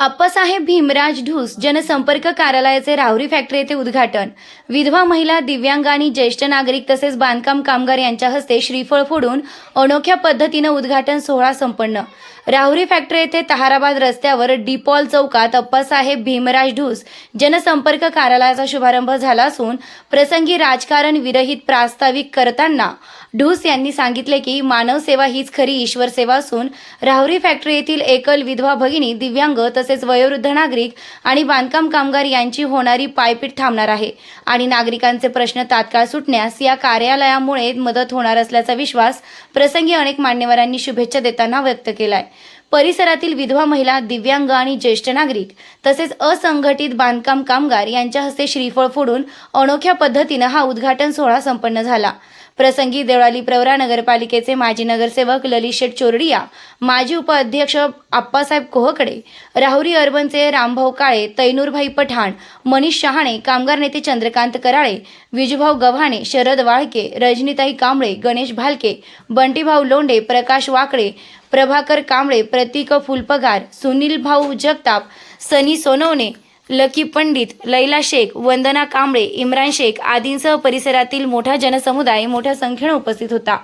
अप्पासाहेब भीमराज ढूस जनसंपर्क कार्यालयाचे राहुरी फॅक्टरी येथे उद्घाटन. विधवा महिला दिव्यांग आणि ज्येष्ठ नागरिक तसेच बांधकाम कामगार यांच्या हस्ते श्रीफळ फोडून अनोख्या पद्धतीनं उद्घाटन सोहळा संपन्न. राहुरी फॅक्टरी येथे तहाराबाद रस्त्यावर डिपॉल चौकात अप्पासाहेब भीमराज ढूस जनसंपर्क कार्यालयाचा शुभारंभ झाला असून प्रसंगी राजकारण विरहित प्रास्ताविक करताना ढूस यांनी सांगितले की मानव सेवा हीच खरी ईश्वर सेवा असून राहुरी फॅक्टरी येथील एकल विधवा भगिनी दिव्यांग तसेच तसेच वयोवृद्ध नागरिक आणि बांधकाम कामगार यांची होणारी पायपीट थांबणार आहे. आणि नागरिकांचे प्रश्न तात्काळ सुटण्यास या कार्यालयामुळे मदत होणार असल्याचा विश्वास प्रसंगी अनेक मान्यवरांनी शुभेच्छा देताना व्यक्त केलाय. परिसरातील विधवा महिला दिव्यांग आणि ज्येष्ठ नागरिक तसेच असंघटित बांधकाम कामगार यांच्या हस्ते श्रीफळ फोडून अनोख्या पद्धतीनं हा उद्घाटन सोहळा संपन्न झाला. प्रसंगी देवळाली प्रवरा नगरपालिकेचे माजी नगरसेवक ललित शेठ चोरडिया माजी उपाध्यक्ष आप्पासाहेब कोहकडे राहुरी अर्बनचे रामभाऊ काळे तैनूरभाई पठाण मनीष शहाणे कामगार नेते चंद्रकांत कराळे विजूभाऊ गव्हाणे शरद वाळके रजनीताई कांबळे गणेश भालके बंटीभाऊ लोंढे प्रकाश वाकळे प्रभाकर कांबळे प्रतीक फुलपगार सुनील भाऊ जगताप सनी सोनवणे लकी पंडित लैला शेख वंदना कांबळे इम्रान शेख आदींसह परिसरातील मोठा जनसमुदाय मोठ्या संख्येने उपस्थित होता.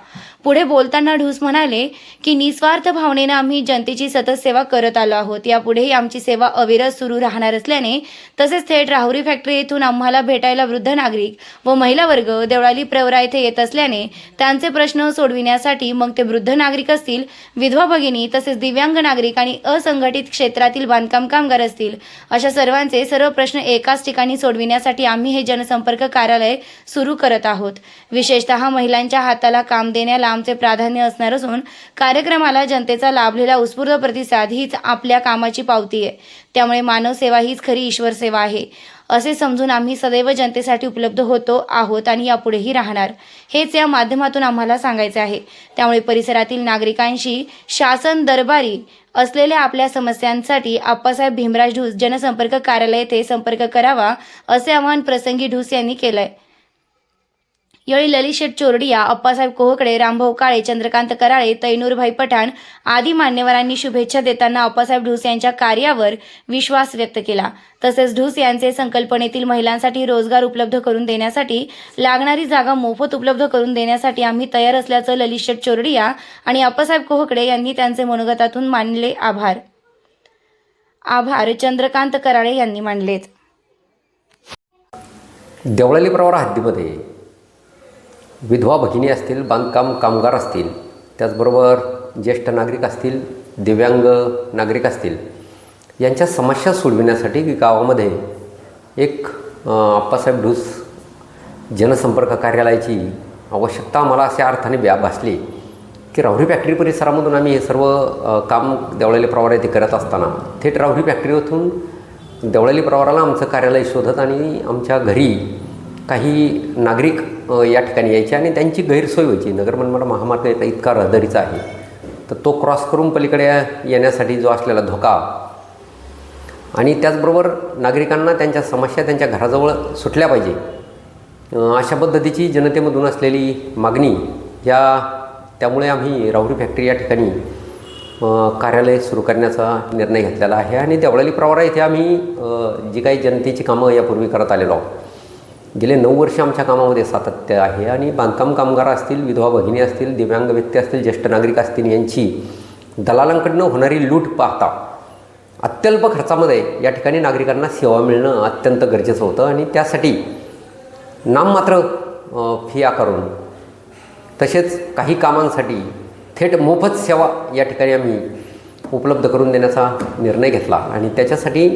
पुढे बोलताना ढूस म्हणाले की निस्वार्थ भावनेनं आम्ही जनतेची सतत सेवा करत आलो आहोत. यापुढेही आमची सेवा अविरत सुरू राहणार असल्याने तसेच थेट राहुरी फॅक्टरी येथून आम्हाला भेटायला वृद्ध नागरिक व महिला वर्ग देवळाली प्रवरा येथे येत असल्याने त्यांचे प्रश्न सोडविण्यासाठी मग ते वृद्ध नागरिक असतील विधवा भगिनी तसेच दिव्यांग नागरिक आणि असंघटित क्षेत्रातील बांधकाम कामगार असतील अशा सर्वांचे सर्व प्रश्न एकाच ठिकाणी सोडविण्यासाठी आम्ही हे जनसंपर्क कार्यालय सुरू करत आहोत. विशेषतः महिलांच्या हाताला काम देण्याला आमचे प्राधान्य असणार असून कार्यक्रमाला जनतेचा लाभलेला उत्स्फूर्त प्रतिसाद हीच आपल्या कामाची पावती आहे. त्यामुळे मानव सेवा हीच खरी ईश्वर सेवा आहे. असे समजून आम्ही सदैव जनतेसाठी उपलब्ध होतो आहोत आणि यापुढेही राहणार. हेच या माध्यमातून आम्हाला सांगायचे आहे. त्यामुळे परिसरातील नागरिकांशी शासन दरबारी असलेल्या आपल्या समस्यांसाठी आप्पासाहेब भीमराज ढूस जनसंपर्क कार्यालय येथे संपर्क करावा असे आवाहन प्रसंगी ढूस यांनी केलंय. यावेळी ललित शेठ चोरडिया अप्पासाहेब कोहकडे रामभाऊ काळे चंद्रकांत कराळे तैनूरभाई पठाण आदी मान्यवरांनी शुभेच्छा देताना अप्पासाहेब ढूस यांच्या कार्यावर विश्वास व्यक्त केला. तसेच ढूस यांचे संकल्पनेतील महिलांसाठी रोजगार उपलब्ध करून देण्यासाठी लागणारी जागा मोफत उपलब्ध करून देण्यासाठी आम्ही तयार असल्याचं ललित शेठ चोरडिया आणि अप्पासाहेब कोहकडे यांनी त्यांचे मनोगतातून मानले आभार. आभार चंद्रकांत कराळे यांनी मानलेत. देवळाली प्रवार हद्दीमध्ये विधवा भगिनी असतील बांधकाम कामगार असतील त्याचबरोबर ज्येष्ठ नागरिक असतील दिव्यांग नागरिक असतील यांच्या समस्या सोडविण्यासाठी गावामध्ये एक आप्पासाहेब ढूस जनसंपर्क कार्यालयाची आवश्यकता आम्हाला अशा अर्थाने व्या भासली की राहुरी फॅक्टरी परिसरामधून आम्ही हे सर्व काम देवळाली प्रवार येथे करत असताना थेट राहुरी फॅक्टरीतून देवळाली प्रवाराला आमचं कार्यालय शोधत आणि आमच्या घरी काही नागरिक या ठिकाणी यायचे आणि त्यांची गैरसोय व्हायची. नगरमनमाड महामार्ग इथं इतका रहदारीचा आहे. तर तो क्रॉस करून पलीकडे येण्यासाठी जो असलेला धोका आणि त्याचबरोबर नागरिकांना त्यांच्या समस्या त्यांच्या घराजवळ सुटल्या पाहिजे. अशा पद्धतीची जनतेमधून असलेली मागणी या त्यामुळे आम्ही राहुरी फॅक्टरी या ठिकाणी कार्यालय सुरू करण्याचा निर्णय घेतलेला आहे आणि देवळाली प्रवारा इथे आम्ही जी काही जनतेची कामं यापूर्वी करत आलेलो आहोत. गेले नऊ वर्ष आमच्या कामामध्ये सातत्य आहे आणि बांधकाम कामगार असतील विधवा भगिनी असतील दिव्यांग व्यक्ती असतील ज्येष्ठ नागरिक असतील यांची दलालांकडनं होणारी लूट पाहता अत्यल्प खर्चामध्ये या ठिकाणी नागरिकांना सेवा मिळणं अत्यंत गरजेचं होतं आणि त्यासाठी नाममात्र फी आकारून तसेच काही कामांसाठी थेट मोफत सेवा या ठिकाणी आम्ही उपलब्ध करून देण्याचा निर्णय घेतला आणि त्याच्यासाठी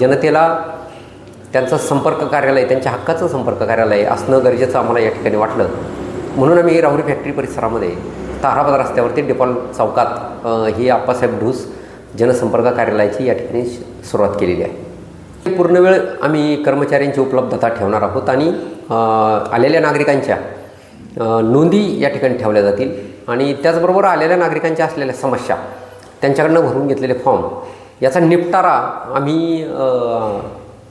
जनतेला त्यांचं संपर्क कार्यालय त्यांच्या हक्काचं संपर्क कार्यालय असणं गरजेचं आम्हाला या ठिकाणी वाटलं. म्हणून आम्ही राहुरी फॅक्टरी परिसरामध्ये ताराबाद रस्त्यावरती डिपॉल चौकात ही आप्पासाहेब ढूस जनसंपर्क कार्यालयाची या ठिकाणी सुरुवात केलेली आहे. पूर्ण वेळ आम्ही कर्मचाऱ्यांची उपलब्धता ठेवणार आहोत आणि आलेल्या नागरिकांच्या नोंदी या ठिकाणी ठेवल्या जातील आणि त्याचबरोबर आलेल्या नागरिकांच्या असलेल्या समस्या त्यांच्याकडनं भरून घेतलेले फॉर्म याचा निपटारा आम्ही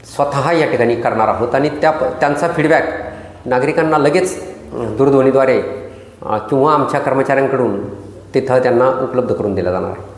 स्वतः या ठिकाणी करणार आहोत आणि त्या त्यांचा फीडबॅक नागरिकांना लगेच दूरध्वनीद्वारे किंवा आमच्या कर्मचाऱ्यांकडून तिथं त्यांना उपलब्ध करून दिला जाणार आहे.